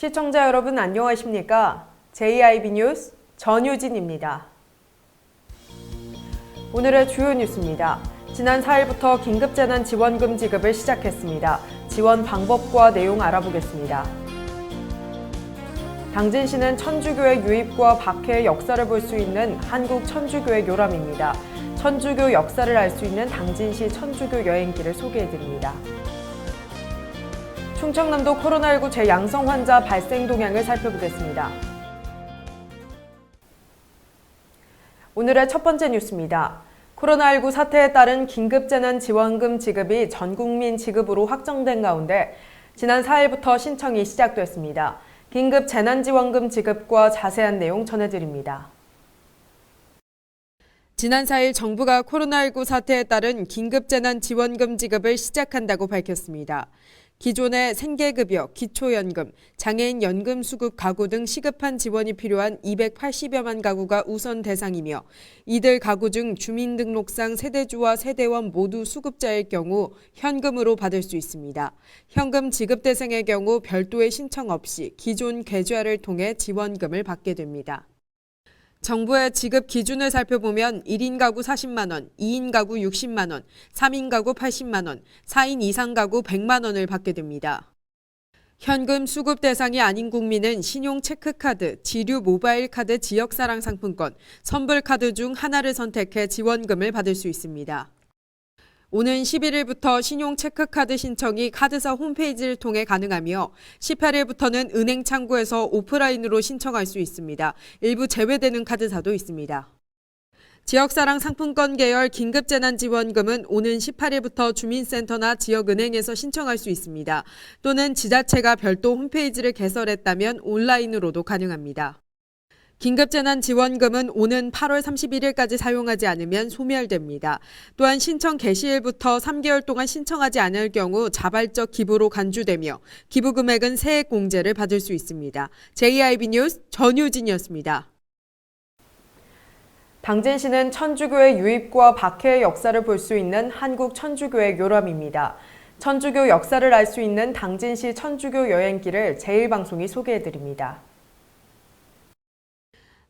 시청자 여러분 안녕하십니까? JIB 뉴스 전유진입니다. 오늘의 주요 뉴스입니다. 지난 4일부터 긴급재난지원금 지급을 시작했습니다. 지원 방법과 내용 알아보겠습니다. 당진시는 천주교의 유입과 박해의 역사를 볼 수 있는 한국 천주교의 요람입니다. 천주교 역사를 알 수 있는 당진시 천주교 여행기를 소개해드립니다. 충청남도 코로나19 재양성 환자 발생 동향을 살펴보겠습니다. 오늘의 첫 번째 뉴스입니다. 코로나19 사태에 따른 긴급재난지원금 지급이 전 국민 지급으로 확정된 가운데 지난 4일부터 신청이 시작됐습니다. 긴급 재난지원금 지급과 자세한 내용 전해드립니다. 지난 4일 정부가 코로나19 사태에 따른 긴급재난지원금 지급을 시작한다고 밝혔습니다. 기존의 생계급여, 기초연금, 장애인 연금 수급 가구 등 시급한 지원이 필요한 280여만 가구가 우선 대상이며 이들 가구 중 주민등록상 세대주와 세대원 모두 수급자일 경우 현금으로 받을 수 있습니다. 현금 지급 대상의 경우 별도의 신청 없이 기존 계좌를 통해 지원금을 받게 됩니다. 정부의 지급 기준을 살펴보면 1인 가구 40만 원, 2인 가구 60만 원, 3인 가구 80만 원, 4인 이상 가구 100만 원을 받게 됩니다. 현금 수급 대상이 아닌 국민은 신용 체크카드, 지류 모바일 카드 지역사랑 상품권, 선불카드 중 하나를 선택해 지원금을 받을 수 있습니다. 오는 11일부터 신용 체크카드 신청이 카드사 홈페이지를 통해 가능하며 18일부터는 은행 창구에서 오프라인으로 신청할 수 있습니다. 일부 제외되는 카드사도 있습니다. 지역사랑 상품권 계열 긴급재난지원금은 오는 18일부터 주민센터나 지역은행에서 신청할 수 있습니다. 또는 지자체가 별도 홈페이지를 개설했다면 온라인으로도 가능합니다. 긴급재난지원금은 오는 8월 31일까지 사용하지 않으면 소멸됩니다. 또한 신청 개시일부터 3개월 동안 신청하지 않을 경우 자발적 기부로 간주되며 기부 금액은 세액 공제를 받을 수 있습니다. JIB 뉴스 전유진이었습니다. 당진시는 천주교의 유입과 박해의 역사를 볼 수 있는 한국 천주교의 요람입니다. 천주교 역사를 알 수 있는 당진시 천주교 여행기를 제일방송이 소개해드립니다.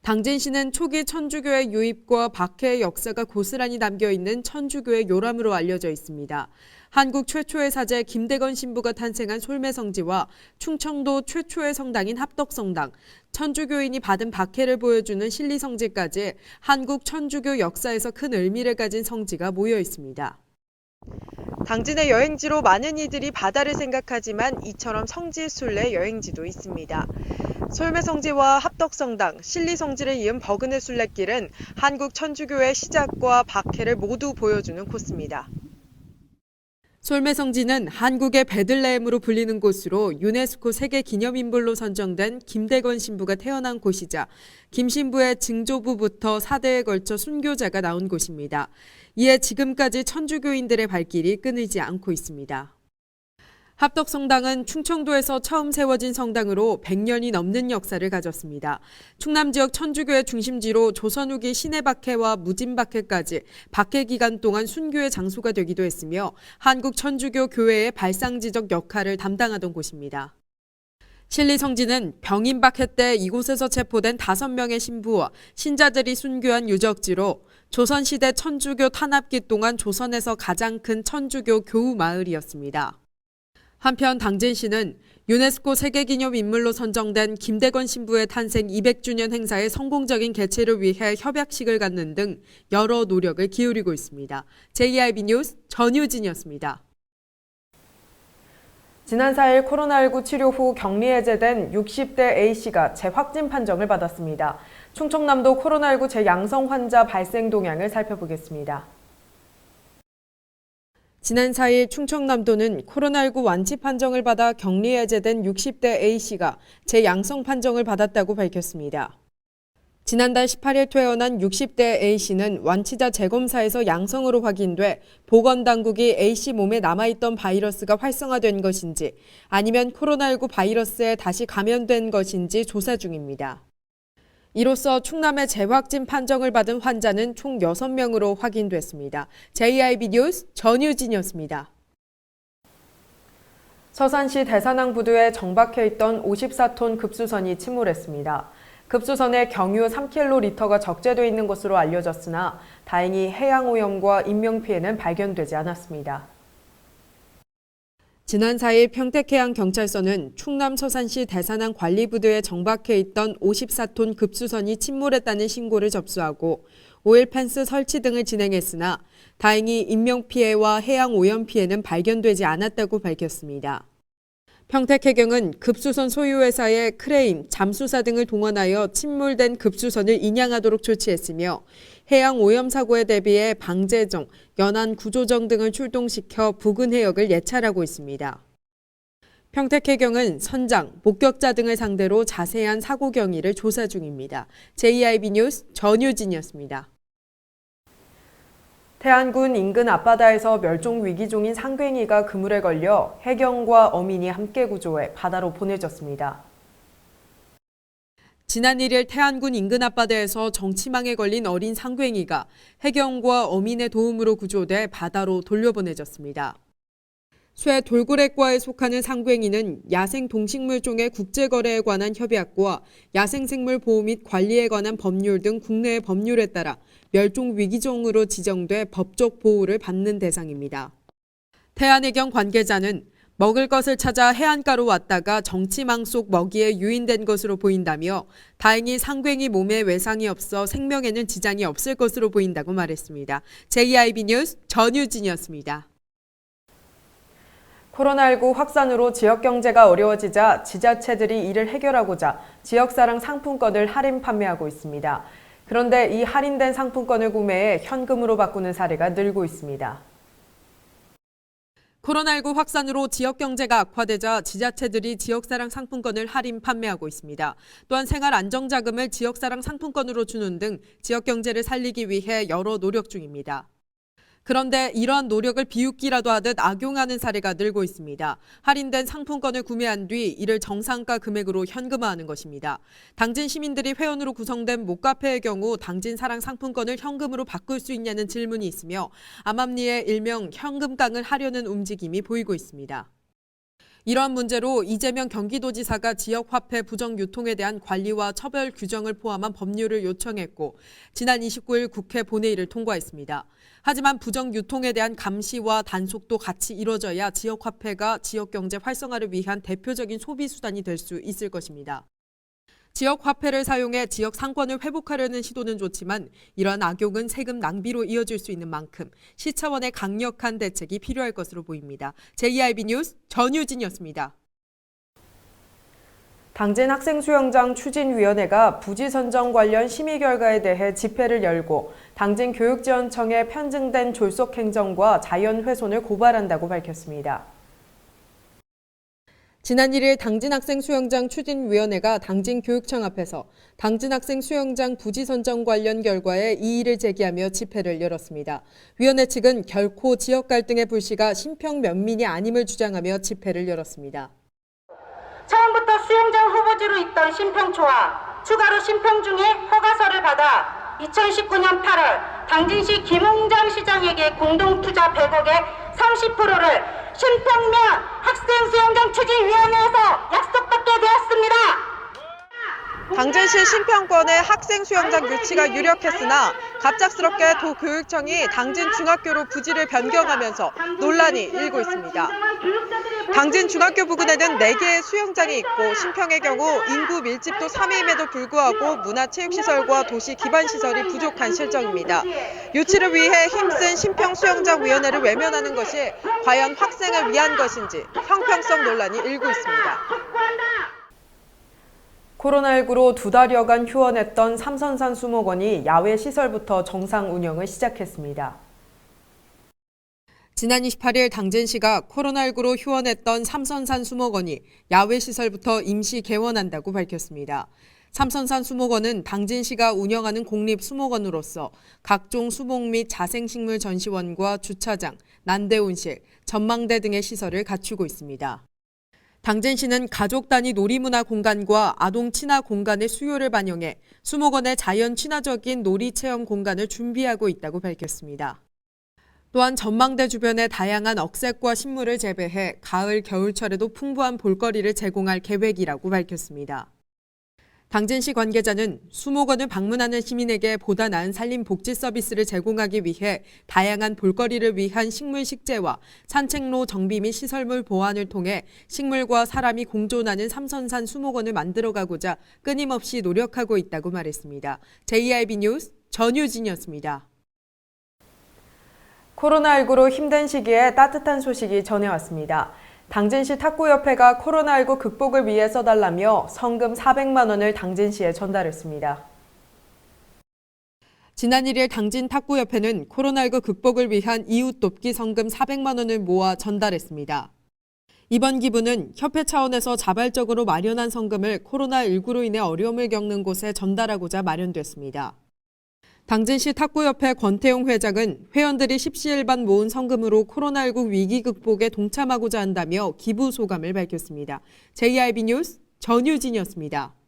당진 시는 초기 천주교의 유입과 박해의 역사가 고스란히 담겨 있는 천주교의 요람으로 알려져 있습니다. 한국 최초의 사제 김대건 신부가 탄생한 솔매성지와 충청도 최초의 성당인 합덕성당, 천주교인이 받은 박해를 보여주는 신리성지까지 한국 천주교 역사에서 큰 의미를 가진 성지가 모여 있습니다. 당진의 여행지로 많은 이들이 바다를 생각하지만 이처럼 성지 순례 여행지도 있습니다. 솔매성지와 합덕성당, 신리 성지를 이은 버그네 순례길은 한국 천주교의 시작과 박해를 모두 보여주는 코스입니다. 솔매성지는 한국의 베들레헴으로 불리는 곳으로 유네스코 세계 기념인물로 선정된 김대건 신부가 태어난 곳이자 김 신부의 증조부부터 4대에 걸쳐 순교자가 나온 곳입니다. 이에 지금까지 천주교인들의 발길이 끊이지 않고 있습니다. 합덕성당은 충청도에서 처음 세워진 성당으로 100년이 넘는 역사를 가졌습니다. 충남 지역 천주교의 중심지로 조선 후기 신해 박해와 무진 박해까지 박해 기간 동안 순교의 장소가 되기도 했으며 한국 천주교 교회의 발상지적 역할을 담당하던 곳입니다. 신리성지는 병인 박해 때 이곳에서 체포된 5명의 신부와 신자들이 순교한 유적지로 조선시대 천주교 탄압기 동안 조선에서 가장 큰 천주교 교우 마을이었습니다. 한편 당진시는 유네스코 세계기념 인물로 선정된 김대건 신부의 탄생 200주년 행사의 성공적인 개최를 위해 협약식을 갖는 등 여러 노력을 기울이고 있습니다. JIB 뉴스 전유진이었습니다. 지난 4일 코로나19 치료 후 격리 해제된 60대 A씨가 재확진 판정을 받았습니다. 충청남도 코로나19 재양성 환자 발생 동향을 살펴보겠습니다. 지난 4일 충청남도는 코로나19 완치 판정을 받아 격리 해제된 60대 A씨가 재양성 판정을 받았다고 밝혔습니다. 지난달 18일 퇴원한 60대 A씨는 완치자 재검사에서 양성으로 확인돼 보건당국이 A씨 몸에 남아있던 바이러스가 활성화된 것인지 아니면 코로나19 바이러스에 다시 감염된 것인지 조사 중입니다. 이로써 충남의 재확진 판정을 받은 환자는 총 6명으로 확인됐습니다. JIB 뉴스 전유진이었습니다. 서산시 대산항 부두에 정박해 있던 54톤 급수선이 침몰했습니다. 급수선에 경유 3kg가 적재돼 있는 것으로 알려졌으나 다행히 해양 오염과 인명 피해는 발견되지 않았습니다. 지난 4일 평택해양경찰서는 충남 서산시 대산항 관리부두에 정박해 있던 54톤 급수선이 침몰했다는 신고를 접수하고 오일 펜스 설치 등을 진행했으나 다행히 인명 피해와 해양 오염 피해는 발견되지 않았다고 밝혔습니다. 평택해경은 급수선 소유회사의 크레인, 잠수사 등을 동원하여 침몰된 급수선을 인양하도록 조치했으며 해양 오염 사고에 대비해 방제정, 연안 구조정 등을 출동시켜 부근 해역을 예찰하고 있습니다. 평택해경은 선장, 목격자 등을 상대로 자세한 사고 경위를 조사 중입니다. JIB 뉴스 전유진이었습니다. 태안군 인근 앞바다에서 멸종 위기 종인 상괭이가 그물에 걸려 해경과 어민이 함께 구조해 바다로 보내졌습니다. 지난 1일 태안군 인근 앞바다에서 정치망에 걸린 어린 상괭이가 해경과 어민의 도움으로 구조돼 바다로 돌려보내졌습니다. 쇠 돌고래과에 속하는 상괭이는 야생 동식물종의 국제거래에 관한 협약과 야생생물 보호 및 관리에 관한 법률 등 국내의 법률에 따라 멸종 위기종으로 지정돼 법적 보호를 받는 대상입니다. 태안해경 관계자는 먹을 것을 찾아 해안가로 왔다가 정치망 속 먹이에 유인된 것으로 보인다며 다행히 상괭이 몸에 외상이 없어 생명에는 지장이 없을 것으로 보인다고 말했습니다. JIB 뉴스 전유진이었습니다. 코로나19 확산으로 지역 경제가 어려워지자 지자체들이 이를 해결하고자 지역사랑 상품권을 할인 판매하고 있습니다. 그런데 이 할인된 상품권을 구매해 현금으로 바꾸는 사례가 늘고 있습니다. 코로나19 확산으로 지역 경제가 악화되자 지자체들이 지역사랑 상품권을 할인 판매하고 있습니다. 또한 생활 안정자금을 지역사랑 상품권으로 주는 등 지역 경제를 살리기 위해 여러 노력 중입니다. 그런데 이러한 노력을 비웃기라도 하듯 악용하는 사례가 늘고 있습니다. 할인된 상품권을 구매한 뒤 이를 정상가 금액으로 현금화하는 것입니다. 당진 시민들이 회원으로 구성된 목카페의 경우 당진 사랑 상품권을 현금으로 바꿀 수 있냐는 질문이 있으며 암암리에 일명 현금깡을 하려는 움직임이 보이고 있습니다. 이러한 문제로 이재명 경기도지사가 지역 화폐 부정 유통에 대한 관리와 처벌 규정을 포함한 법률을 요청했고 지난 29일 국회 본회의를 통과했습니다. 하지만 부정 유통에 대한 감시와 단속도 같이 이뤄져야 지역 화폐가 지역 경제 활성화를 위한 대표적인 소비 수단이 될 수 있을 것입니다. 지역 화폐를 사용해 지역 상권을 회복하려는 시도는 좋지만 이러한 악용은 세금 낭비로 이어질 수 있는 만큼 시 차원의 강력한 대책이 필요할 것으로 보입니다. JIB 뉴스 전유진이었습니다. 당진 학생 수영장 추진위원회가 부지 선정 관련 심의 결과에 대해 집회를 열고 당진 교육지원청에 편증된 졸속 행정과 자연 훼손을 고발한다고 밝혔습니다. 지난 1일 당진학생 수영장 추진위원회가 당진 교육청 앞에서 당진학생 수영장 부지 선정 관련 결과에 이의를 제기하며 집회를 열었습니다. 위원회 측은 결코 지역 갈등의 불씨가 신평 면민이 아님을 주장하며 집회를 열었습니다. 처음부터 수영장 후보지로 있던 신평초와 추가로 신평 중에 허가서를 받아 2019년 8월 당진시 김홍장 시장에게 공동투자 100억의 30%를 신평면 학생 수영장 추진위원회에서 약속받게 되었습니다. 당진시 신평권의 학생 수영장 유치가 유력했으나 갑작스럽게 도교육청이 당진 중학교로 부지를 변경하면서 논란이 일고 있습니다. 당진 중학교 부근에는 4개의 수영장이 있고 신평의 경우 인구 밀집도 3위임에도 불구하고 문화체육시설과 도시 기반시설이 부족한 실정입니다. 유치를 위해 힘쓴 신평 수영장 위원회를 외면하는 것이 과연 학생을 위한 것인지 형평성 논란이 일고 있습니다. 코로나19로 두 달여간 휴원했던 삼선산 수목원이 야외 시설부터 정상 운영을 시작했습니다. 지난 28일 당진시가 코로나19로 휴원했던 삼선산 수목원이 야외 시설부터 임시 개원한다고 밝혔습니다. 삼선산 수목원은 당진시가 운영하는 공립 수목원으로서 각종 수목 및 자생식물 전시원과 주차장, 난대온실, 전망대 등의 시설을 갖추고 있습니다. 당진시는 가족 단위 놀이문화 공간과 아동 친화 공간의 수요를 반영해 수목원의 자연 친화적인 놀이 체험 공간을 준비하고 있다고 밝혔습니다. 또한 전망대 주변에 다양한 억새과 식물을 재배해 가을, 겨울철에도 풍부한 볼거리를 제공할 계획이라고 밝혔습니다. 당진시 관계자는 수목원을 방문하는 시민에게 보다 나은 산림 복지 서비스를 제공하기 위해 다양한 볼거리를 위한 식물 식재와 산책로 정비 및 시설물 보완을 통해 식물과 사람이 공존하는 삼선산 수목원을 만들어가고자 끊임없이 노력하고 있다고 말했습니다. JIB 뉴스 전유진이었습니다. 코로나19로 힘든 시기에 따뜻한 소식이 전해왔습니다. 당진시 탁구협회가 코로나19 극복을 위해 써달라며 성금 400만 원을 당진시에 전달했습니다. 지난 1일 당진 탁구협회는 코로나19 극복을 위한 이웃 돕기 성금 400만 원을 모아 전달했습니다. 이번 기부는 협회 차원에서 자발적으로 마련한 성금을 코로나19로 인해 어려움을 겪는 곳에 전달하고자 마련됐습니다. 당진시 탁구협회 권태용 회장은 회원들이 십시일반 모은 성금으로 코로나19 위기 극복에 동참하고자 한다며 기부 소감을 밝혔습니다. JIB 뉴스 전유진이었습니다.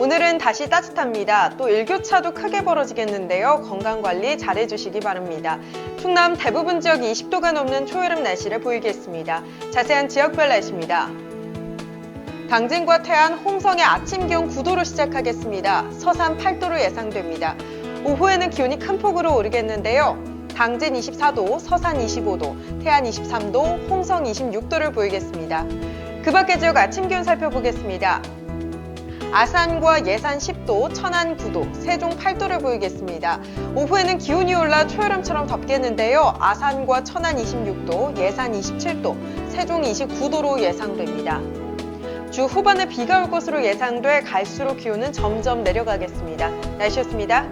오늘은 다시 따뜻합니다. 또 일교차도 크게 벌어지겠는데요. 건강관리 잘해주시기 바랍니다. 충남 대부분 지역이 20도가 넘는 초여름 날씨를 보이겠습니다. 자세한 지역별 날씨입니다. 당진과 태안, 홍성의 아침 기온 9도로 시작하겠습니다. 서산 8도로 예상됩니다. 오후에는 기온이 큰 폭으로 오르겠는데요. 당진 24도, 서산 25도, 태안 23도, 홍성 26도를 보이겠습니다. 그 밖의 지역 아침 기온 살펴보겠습니다. 아산과 예산 10도, 천안 9도, 세종 8도를 보이겠습니다. 오후에는 기온이 올라 초여름처럼 덥겠는데요. 아산과 천안 26도, 예산 27도, 세종 29도로 예상됩니다. 주 후반에 비가 올 것으로 예상돼 갈수록 기온은 점점 내려가겠습니다. 날씨였습니다.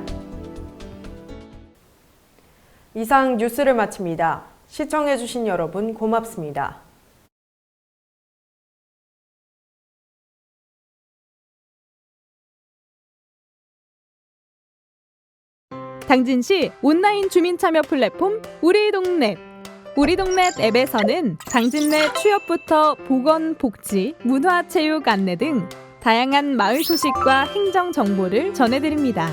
이상 뉴스를 마칩니다. 시청해주신 여러분 고맙습니다. 당진시 온라인 주민 참여 플랫폼 우리 동네 우리 동네 앱에서는 당진 내 취업부터 보건, 복지, 문화, 체육 안내 등 다양한 마을 소식과 행정 정보를 전해드립니다.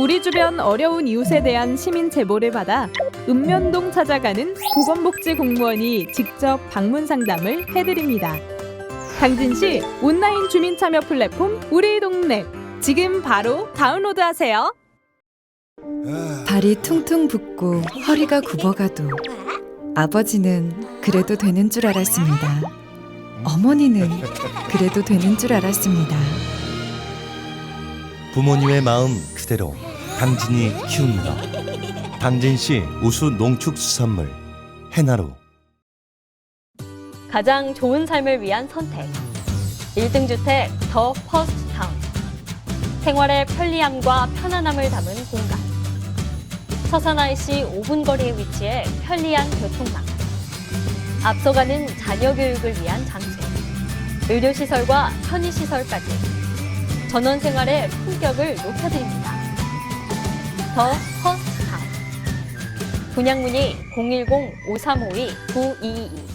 우리 주변 어려운 이웃에 대한 시민 제보를 받아 읍면동 찾아가는 보건복지 공무원이 직접 방문 상담을 해드립니다. 당진시 온라인 주민 참여 플랫폼 우리 동네 지금 바로 다운로드하세요. 발이 퉁퉁 붓고 허리가 굽어가도 아버지는 그래도 되는 줄 알았습니다. 어머니는 그래도 되는 줄 알았습니다. 부모님의 마음 그대로 당진이 키웁니다. 당진시 우수 농축수산물 해나루 가장 좋은 삶을 위한 선택. 1등 주택 더 퍼스트 타운. 생활의 편리함과 편안함을 담은 공간. IC 5분 거리에 위치해 편리한 교통망. 앞서가는 자녀 교육을 위한 장치. 의료시설과 편의시설까지. 전원 생활의 품격을 높여드립니다. 더 퍼스트 타운. 분양 문의 010-5352-9222